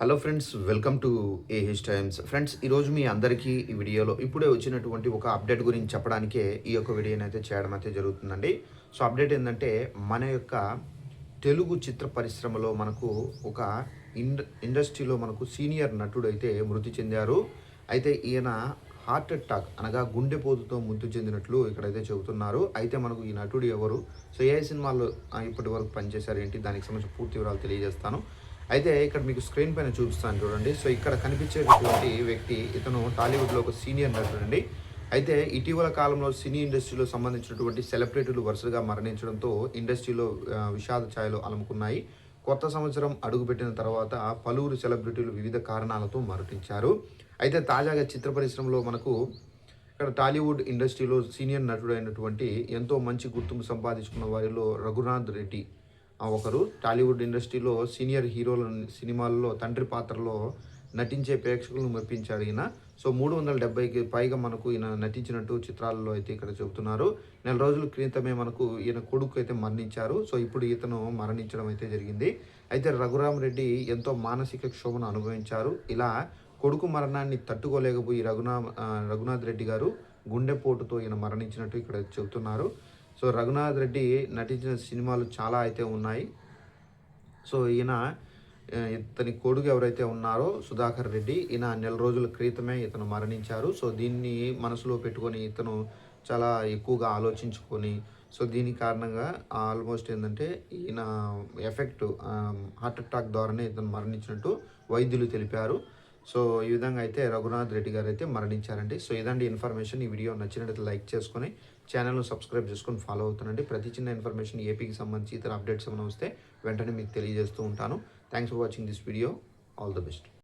Hello friends welcome to AH times friends ఈరోజు మీ అందరికీ ఈ వీడియోలో ఇప్పుడే వచ్చినటువంటి ఒక అప్డేట్ గురించి చెప్పడానికే ఈ యొక్క వీడియోని అయితే చేయడం అయితే జరుగుతుందండి. సో అప్డేట్ ఏంటంటే మన యొక్క తెలుగు చిత్ర పరిశ్రమలో మనకు ఒక ఇండ ఇండస్ట్రీలో మనకు సీనియర్ నటుడు అయితే మృతి చెందారు. అయితే ఈయన హార్ట్ అటాక్ అనగా గుండెపోతుతో మృతి చెందినట్లు ఇక్కడైతే చెబుతున్నారు. అయితే మనకు ఈ నటుడు ఎవరు? సో ఏ సినిమాల్లో ఇప్పటి వరకు పనిచేశారు ఏంటి? దానికి సంబంధించిన పూర్తి వివరాలు తెలియజేస్తాను. అయితే ఇక్కడ మీకు స్క్రీన్ పైన చూపిస్తాను చూడండి. సో ఇక్కడ కనిపించేటటువంటి వ్యక్తి ఇతను టాలీవుడ్లో ఒక సీనియర్ నటుడు అండి. అయితే ఇటీవల కాలంలో సినీ ఇండస్ట్రీలో సంబంధించినటువంటి సెలబ్రిటీలు వరుసగా మరణించడంతో ఇండస్ట్రీలో విషాద ఛాయలు అలముకున్నాయి. కొత్త సంవత్సరం అడుగుపెట్టిన తర్వాత పలువురు సెలబ్రిటీలు వివిధ కారణాలతో మరణించారు. అయితే తాజాగా చిత్ర పరిశ్రమలో మనకు ఇక్కడ టాలీవుడ్ ఇండస్ట్రీలో సీనియర్ నటుడు అయినటువంటి ఎంతో మంచి గుర్తింపు సంపాదించుకున్న వారిలో రఘునాథ్ రెడ్డి ఒకరు టాలీవుడ్ ఇండస్ట్రీలో సీనియర్ హీరోల సినిమాల్లో తండ్రి పాత్రలో నటించే ప్రేక్షకులను మెప్పించాడు ఈయన. సో మూడు వందల డెబ్బైకి పైగా మనకు ఈయన నటించినట్టు చిత్రాలలో అయితే ఇక్కడ చెబుతున్నారు. నెల రోజుల క్రితమే మనకు ఈయన కొడుకు అయితే మరణించారు. సో ఇప్పుడు ఇతను మరణించడం అయితే జరిగింది. అయితే రఘురామ్ రెడ్డి ఎంతో మానసిక క్షోభను అనుభవించారు. ఇలా కొడుకు మరణాన్ని తట్టుకోలేకపోయి రఘునా రఘునాథ్ రెడ్డి గారు గుండెపోటుతో ఈయన మరణించినట్టు ఇక్కడ చెబుతున్నారు. సో రఘునాథ్ రెడ్డి నటించిన సినిమాలు చాలా అయితే ఉన్నాయి. సో ఈయన ఇతని కొడుకు ఎవరైతే ఉన్నారో సుధాకర్ రెడ్డి ఈయన నెల రోజుల క్రితమే ఇతను మరణించారు. సో దీన్ని మనసులో పెట్టుకొని ఇతను చాలా ఎక్కువగా ఆలోచించుకొని సో దీని కారణంగా ఆల్మోస్ట్ ఏంటంటే ఈయన ఎఫెక్ట్ హార్ట్ అటాక్ ద్వారానే ఇతను మరణించినట్టు వైద్యులు తెలిపారు. సో ఈ విధంగా అయితే రఘునాథ్ రెడ్డి గారు అయితే మరణించారండి. సో ఇదండి ఇన్ఫర్మేషన్. ఈ వీడియో నచ్చినట్లయితే లైక్ చేసుకొని ఛానల్ను సబ్స్క్రైబ్ చేసుకొని ఫాలో అవుతానండి ప్రతి చిన్న ఇన్ఫర్మేషన్ ఏపీకి సంబంధించి ఇతర అప్డేట్స్ ఏమైనా వస్తే వెంటనే మీకు తెలియజేస్తూ ఉంటాను. Thanks for watching this video all the best